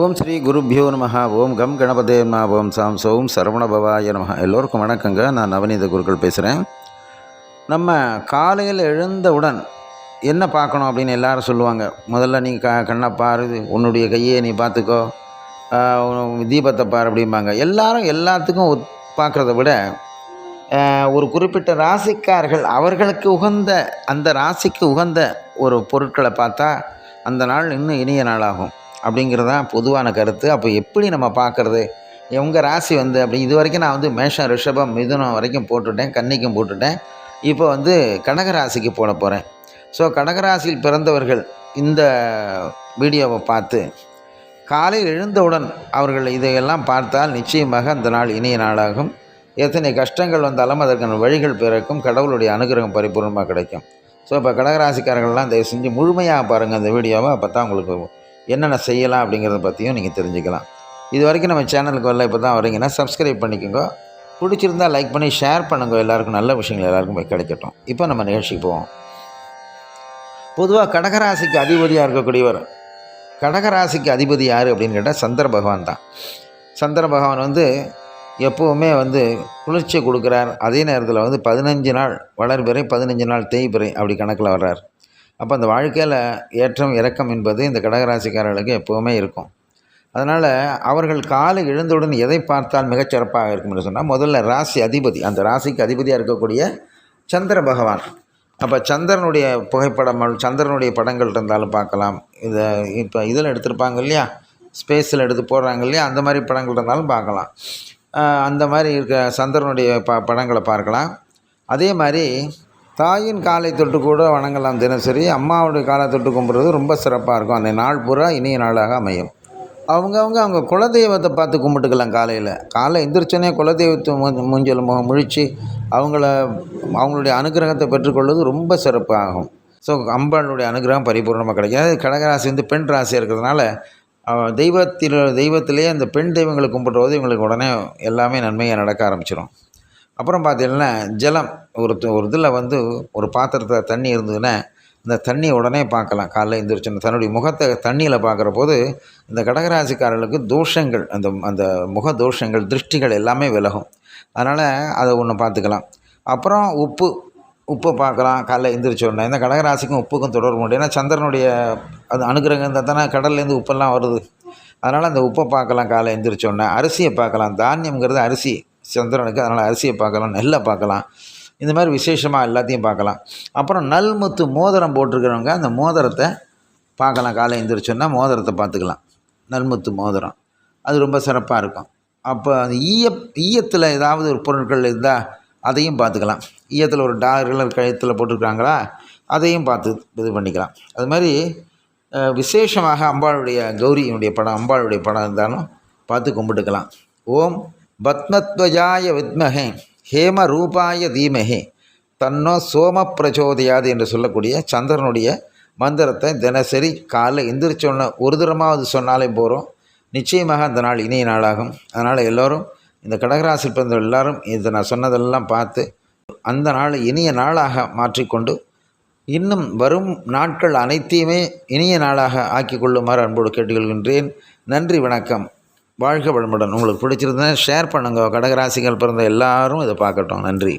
ஓம் ஸ்ரீ குருபியோ நம ஓம் கம் கணபதே நம ஓம் சாம் சோம் சரவணபவாய நம. எல்லோருக்கும் வணக்கங்க. நான் நவநீத குருக்கள் பேசுகிறேன் நம்ம காலையில் எழுந்தவுடன் என்ன பார்க்கணும் அப்படின்னு எல்லாரும் சொல்லுவாங்க. முதல்ல நீ க கண்ணை பாரு உன்னுடைய கையை நீ பார்த்துக்கோ. தீபத்தை பார் அப்படிம்பாங்க. எல்லாரும் எல்லாத்துக்கும் பார்க்குறத விட ஒரு குறிப்பிட்ட ராசிக்காரர்கள் அவர்களுக்கு உகந்த அந்த ராசிக்கு உகந்த ஒரு பொருட்களை பார்த்தா அந்த நாள் இன்னும் இனிய நாளாகும். அப்படிங்கிறது தான் பொதுவான கருத்து. அப்போ எப்படி நம்ம பார்க்குறது? உங்கள் ராசி வந்து அப்படி இது வரைக்கும் நான் வந்து மேஷம் ரிஷபம் மிதுனம் வரைக்கும் போட்டுட்டேன் கன்னிக்கும் போட்டுட்டேன். இப்போ வந்து கடகராசிக்கு போட போகிறேன் ஸோ கடகராசியில் பிறந்தவர்கள் இந்த வீடியோவை பார்த்து காலையில் எழுந்தவுடன் அவர்கள் இதையெல்லாம் பார்த்தால் நிச்சயமாக அந்த நாள் இனிய நாளாகும். எத்தனை கஷ்டங்கள் வந்தாலும் அதற்கான வழிகள் பிறக்கும் கடவுளுடைய அனுகிரகம் பரிபூர்ணமாக கிடைக்கும். ஸோ இப்போ கடகராசிக்காரர்கள்லாம் தயவு செஞ்சு முழுமையாக பாருங்கள் அந்த வீடியோவை அப்போ தான் உங்களுக்கு என்னென்ன செய்யலாம் அப்படிங்கிறத பற்றியும் நீங்கள் தெரிஞ்சுக்கலாம். இது வரைக்கும் நம்ம சேனலுக்கு வரல இப்போ தான் வரீங்கன்னா சப்ஸ்கிரைப் பண்ணிக்கோங்க. பிடிச்சிருந்தா லைக் பண்ணி ஷேர் பண்ணுங்க. எல்லாருக்கும் நல்ல விஷயங்கள் எல்லாருக்கும் போய் கிடைக்கட்டும். இப்போ நம்ம நிகழ்ச்சிக்கு போவோம். பொதுவாக கடகராசிக்கு அதிபதியாக இருக்கக்கூடியவர். கடகராசிக்கு அதிபதி யார் அப்படின்னு கேட்டால் சந்திர பகவான் தான். சந்திர பகவான் வந்து எப்போவுமே வந்து குளிர்ச்சியை கொடுக்குறார். அதே நேரத்தில் வந்து பதினஞ்சு நாள் வளர்பிறை பதினஞ்சு நாள் தேய்பிறை அப்படி கணக்கில் வர்றார். அப்போ அந்த வாழ்க்கையில் ஏற்றம் இறக்கம் என்பது இந்த கடகராசிக்காரர்களுக்கு எப்போவுமே இருக்கும். அதனால் அவர்கள் காலை எழுந்தவுடன் எதை பார்த்தால் மிகச்சிறப்பாக இருக்கும் என்று சொன்னால் முதல்ல ராசி அதிபதி அந்த ராசிக்கு அதிபதியாக இருக்கக்கூடிய சந்திர பகவான். அப்போ சந்திரனுடைய புகைப்படம் சந்திரனுடைய படங்கள் இருந்தாலும் பார்க்கலாம். இதை இப்போ இதில் எடுத்திருப்பாங்க இல்லையா? ஸ்பேஸில் எடுத்து போடுறாங்க இல்லையா? அந்த மாதிரி படங்கள் இருந்தாலும் பார்க்கலாம். அந்த மாதிரி இருக்க சந்திரனுடைய ப படங்களை பார்க்கலாம். அதே மாதிரி தாயின் காலை தொட்டு கூட வணங்கலாம் தினசரி. அம்மாவுடைய காலை தொட்டு கும்பிட்றது ரொம்ப சிறப்பாக இருக்கும். அந்த நாள் பூரா இனிய நாளாக அமையும். அவங்கவுங்க அவங்க குலதெய்வத்தை பார்த்து கும்பிட்டுக்கலாம் காலையில். காலை எந்திரிச்சோன்னே குலதெய்வத்தை மூஞ்சல் முகம் முழித்து அவங்கள அவங்களுடைய அனுகிரகத்தை பெற்றுக்கொள்வது ரொம்ப சிறப்பாகும் ஸோ அம்பாளுடைய அனுகிரகம் பரிபூர்ணமாக கிடைக்கும். அதாவது கடகராசி வந்து பெண் ராசியாக இருக்கிறதுனால தெய்வத்தில் தெய்வத்திலேயே அந்த பெண் தெய்வங்களை கும்பிட்றது இவங்களுக்கு உடனே எல்லாமே நன்மையாக நடக்க ஆரம்பிச்சிடும் அப்புறம் பார்த்தீங்கன்னா ஜலம் ஒரு ஒரு இதில் வந்து ஒரு பாத்திரத்தில் தண்ணி இருந்ததுன்னா இந்த தண்ணியை உடனே பார்க்கலாம். காலைல எழுந்திரிச்சோன்னு தன்னுடைய முகத்தை தண்ணியில் பார்க்குற போது இந்த கடகராசிக்காரர்களுக்கு தோஷங்கள் அந்த அந்த முக தோஷங்கள் திருஷ்டிகள் எல்லாமே விலகும். அதனால் அதை ஒன்று பார்த்துக்கலாம். அப்புறம் உப்பு உப்பை பார்க்கலாம். காலைல எந்திரிச்ச உடனே இந்த கடகராசிக்கும் உப்புக்கும் தொடர்பு உண்டு. ஏன்னா சந்திரனுடைய அது அனுகிரகம் இருந்தால் தானே கடல்லேருந்து உப்பெல்லாம் வருது. அதனால் அந்த உப்பை பார்க்கலாம். காலை எந்திரிச்ச அரிசியை பார்க்கலாம். தானியங்கிறது அரிசி. சந்திரனுக்கு அதனால் அரிசியை பார்க்கலாம் நெல்லை பார்க்கலாம். இந்த மாதிரி விசேஷமாக எல்லாத்தையும் பார்க்கலாம். அப்புறம் நல்முத்து மோதிரம் போட்டிருக்கிறவங்க அந்த மோதிரத்தை பார்க்கலாம். காலை எந்திரிச்சோன்னா மோதிரத்தை பார்த்துக்கலாம். நல்முத்து மோதிரம். அது ரொம்ப சிறப்பாக இருக்கும். அப்போ அந்த ஈய ஈயத்தில் ஏதாவது ஒரு பொருட்கள் இருந்தால் அதையும் பார்த்துக்கலாம். ஈயத்தில் ஒரு டாலர்கள் கழுத்தில் போட்டிருக்காங்களா அதையும் பார்த்து இது பண்ணிக்கலாம். அது மாதிரி விசேஷமாக அம்பாளுடைய கௌரியினுடைய படம் அம்பாளுடைய படம் இருந்தாலும் பார்த்து கும்பிட்டுக்கலாம். ஓம் பத்மத்வஜாய வித்மஹே ஹேம ரூபாய தீமகே தன்னோ சோம பிரச்சோதயாது என்று சொல்லக்கூடிய சந்திரனுடைய மந்திரத்தை தினசரி காலைல எந்திரிச்சோன்ன ஒரு தரமாவது சொன்னாலே போகிறோம் நிச்சயமாக அந்த நாள் இனிய நாளாகும். அதனால் எல்லோரும் இந்த கடகராசி பிறந்த எல்லாரும் இதை நான் சொன்னதெல்லாம் பார்த்து அந்த நாள் இனிய நாளாக மாற்றிக்கொண்டு இன்னும் வரும் நாட்கள் அனைத்தையுமே இனிய நாளாக ஆக்கி கொள்ளுமாறு அன்போடு கேட்டுக்கொள்கின்றேன். நன்றி வணக்கம். வாழ்க வளமுடன். உங்களுக்கு பிடிச்சிருந்தா ஷேர் பண்ணுங்க. கடகராசிகள் பிறந்த எல்லாரும் இதை பார்க்கட்டும். நன்றி.